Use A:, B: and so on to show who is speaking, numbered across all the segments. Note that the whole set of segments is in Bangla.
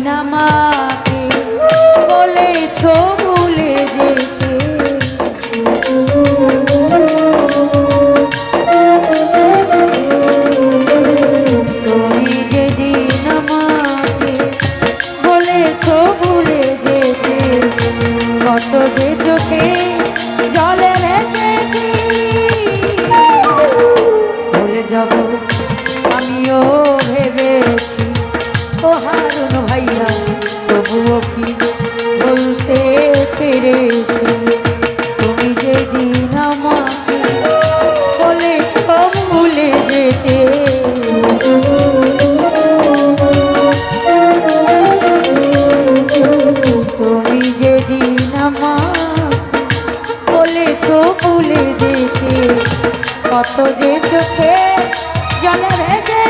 A: নামাকে বলেছ ছেড়েছি তুমি যেদিন আমাকে বলে সব ভুলে যেতে। তুমি যেদিন আমার বলেছ ভুলে যেতে, কত যে চোখে জলে ভেসে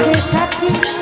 A: সাথে সাথী।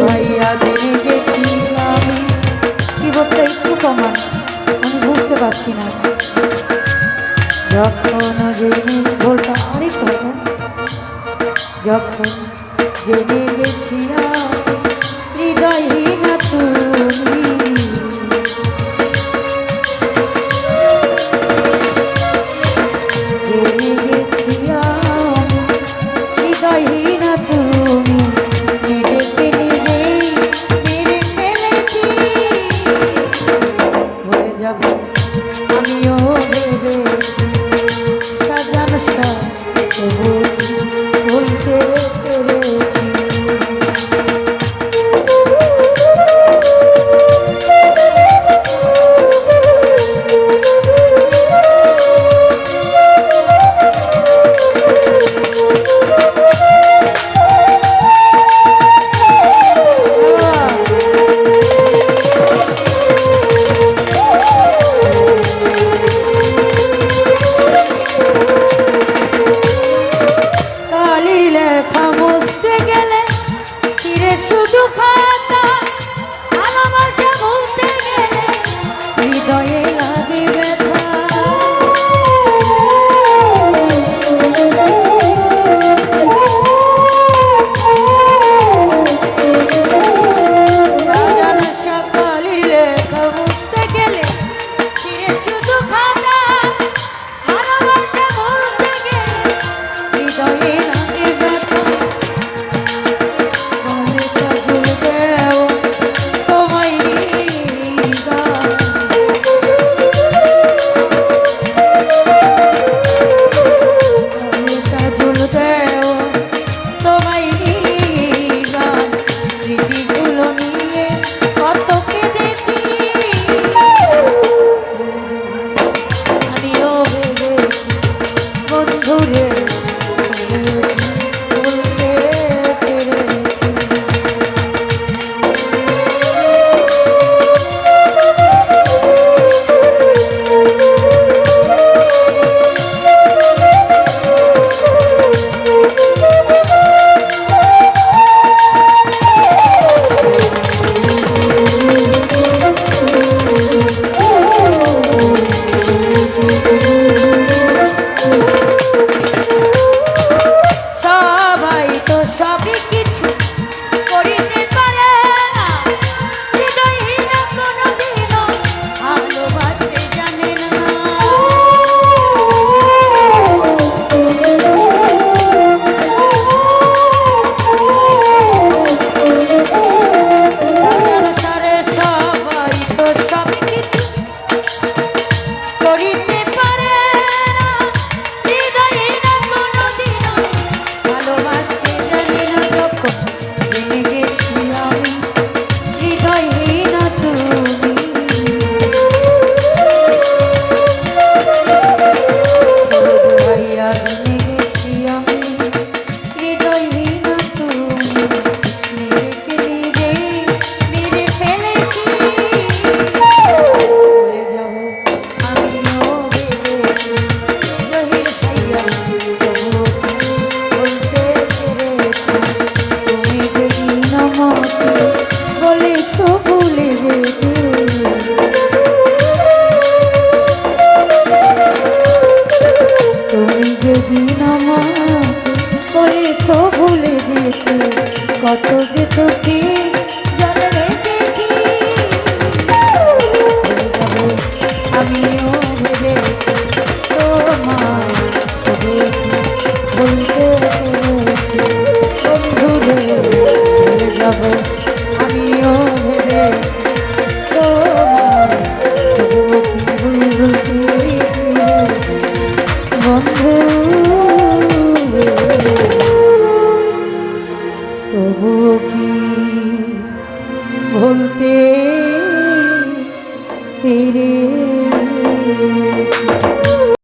A: লাইয়া দিগে আমিও